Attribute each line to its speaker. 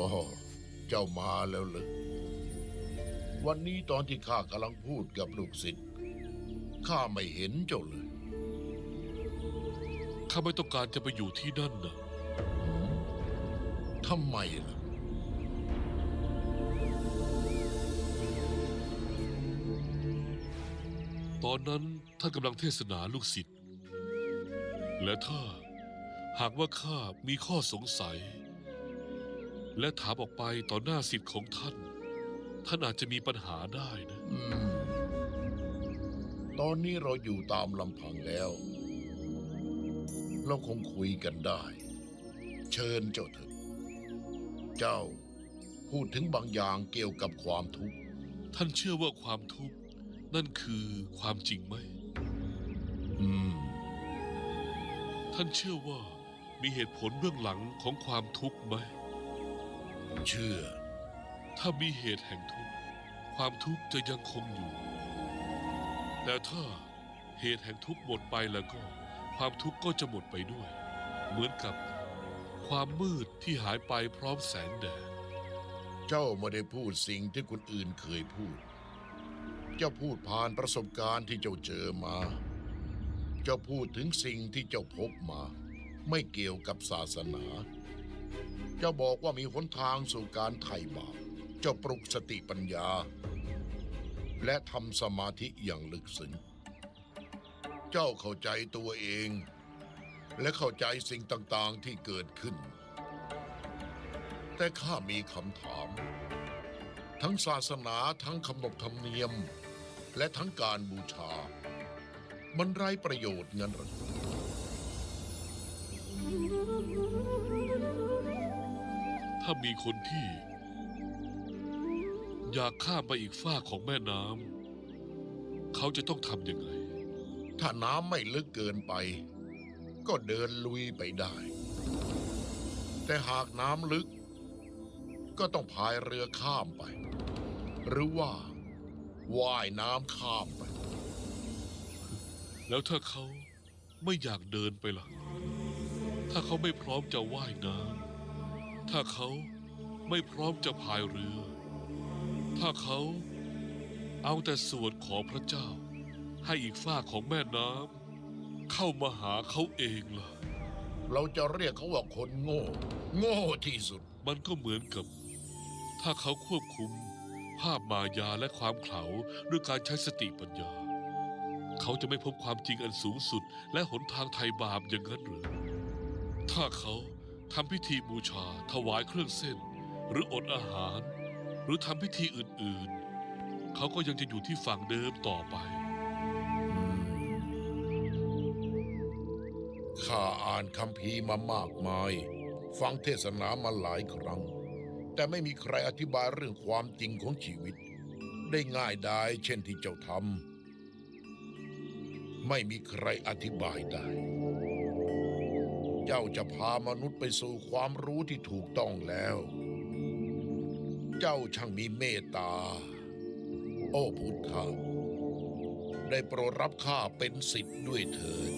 Speaker 1: อ๋อเจ้ามาแล้วเหรอวันนี้ตอนที่ข้ากำลังพูดกับลูกศิษย์ข้าไม่เห็นเจ้าเลย
Speaker 2: ข้าไม่ต้องการจะไปอยู่ที่นั่นนะ
Speaker 1: ทำไมล่ะ
Speaker 2: ตอนนั้นท่านกำลังเทศนาลูกศิษย์ และถ้าหากว่าข้ามีข้อสงสัย และถามออกไปต่อหน้าศิษย์ของท่าน ท่านอาจจะมีปัญหาได้นะ
Speaker 1: อืมตอนนี้เราอยู่ตามลำพังแล้ว เราคงคุยกันได้ เชิญเจ้าเถอะเจ้าพูดถึงบางอย่างเกี่ยวกับความทุกข์
Speaker 2: ท่านเชื่อว่าความทุกข์ นั่นคือความจริงไหม
Speaker 1: อืม
Speaker 2: ท่านเชื่อว่ามีเหตุผลเบื้องหลังของความทุกข์ไหม
Speaker 1: เชื่อ
Speaker 2: ถ้ามีเหตุแห่งทุกข์ความทุกข์จะยังคงอยู่ แต่ถ้าเหตุแห่งทุกข์หมดไปแล้วก็ ความทุกข์ก็จะหมดไปด้วย เหมือนกับความมืดที่หายไปพร้อมแสงแดด
Speaker 1: เจ้าไม่ได้พูดสิ่งที่คนอื่นเคยพูด เจ้าพูดผ่านประสบการณ์ที่เจ้าเจอมา เจ้าพูดถึงสิ่งที่เจ้าพบมา ไม่เกี่ยวกับศาสนา จ้าบอกว่ามีหนทางสู่การไถ่บาปจ้าปลุกสติปัญญา และทำสมาธิอย่างลึกซึ้ง เจ้าเข้าใจตัวเอง และเข้าใจสิ่งต่างๆที่เกิดขึ้น แต่ข้ามีคำถาม ทั้งศาสนาทั้งขนบธรรมเนียม และทั้งการบูชา มันไร้ประโยชน์งั้นหรือ
Speaker 2: ถ้ามีคนที่ อยากข้ามไปอีกฝ้ากของแม่น้ำเขาจะต้องทำยังไง
Speaker 1: ถ้าน้ำไม่ลึกเกินไป ก็เดินลุยไปได้ แต่หากน้ำลึก ก็ต้องพายเรือข้ามไป หรือว่าว่ายน้ำข้ามไป
Speaker 2: แล้วถ้าเขาไม่อยากเดินไปล่ะ ถ้าเขาไม่พร้อมจะว่ายน้ำ ถ้าเขาไม่พร้อมจะพายเรือ ถ้าเขาเอาแต่ส่วนของพระเจ้า ให้อีกฝ้ากของแม่น้ำเข้ามาหาเขาเองล่ะ
Speaker 1: เราจะเรียกเขาว่าคนโง่ โง่ที่สุด
Speaker 2: มันก็เหมือนกับ ถ้าเขาควบคุมภาพมายาและความเขลาด้วยการใช้สติปัญญา เขาจะไม่พบความจริงอันสูงสุด และหนทางไถ่บาปอย่างนั้นหรือ ถ้าเขา ทำพิธีบูชาถวายเครื่องเส้น หรืออดอาหาร หรือทำพิธีอื่นๆ เขาก็ยังจะอยู่ที่ฝั่งเดิมต่อไป
Speaker 1: ข้าอ่านคัมภีร์มามากมาย ฟังเทศนามาหลายครั้ง แต่ไม่มีใครอธิบายเรื่องความจริงของชีวิต ได้ง่ายดายเช่นที่เจ้าทำไม่มีใครอธิบายได้ เจ้าจะพามนุษย์ไปสู่ความรู้ที่ถูกต้องแล้ว เจ้าช่างมีเมตตา โอ้พุทธะได้โปรดรับข้าเป็นสิทธิ์ด้วยเถิด